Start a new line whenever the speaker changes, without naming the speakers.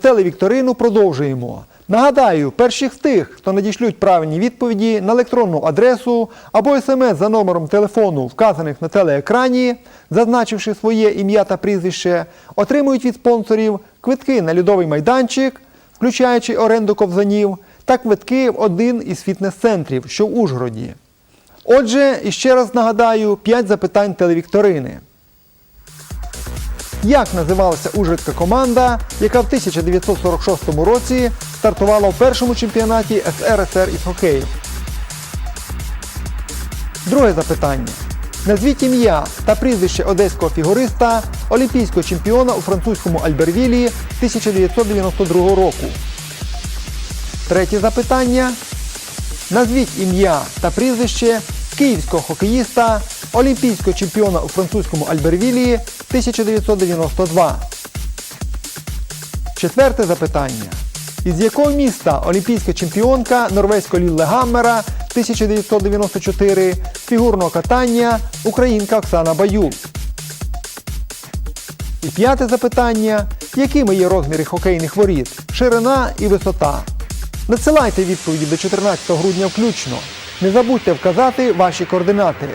Телевікторину продовжуємо. Нагадаю, перших тих, хто надішлють правильні відповіді на електронну адресу або смс за номером телефону, вказаних на телеекрані, зазначивши своє ім'я та прізвище, отримують від спонсорів квитки на льодовий майданчик, включаючи оренду ковзанів, та квитки в один із фітнес-центрів, що в Ужгороді. Отже, іще раз нагадаю, 5 запитань телевікторини. Як називалася ужгородська команда, яка в 1946 році стартувала в першому чемпіонаті СРСР із хокею? Друге запитання. Назвіть ім'я та прізвище одеського фігуриста, олімпійського чемпіона у французькому Альбервілі 1992 року. Третє запитання. Назвіть ім'я та прізвище київського хокеїста, олімпійського чемпіона у французькому Альбервілі 1992. Четверте запитання. Із якого міста олімпійська чемпіонка норвезького Ліллегаммера 1994 фігурного катання українка Оксана Баюл? І п'яте запитання. Якими є розміри хокейних воріт? Ширина і висота? Надсилайте відповіді до 14 грудня включно. Не забудьте вказати ваші координати.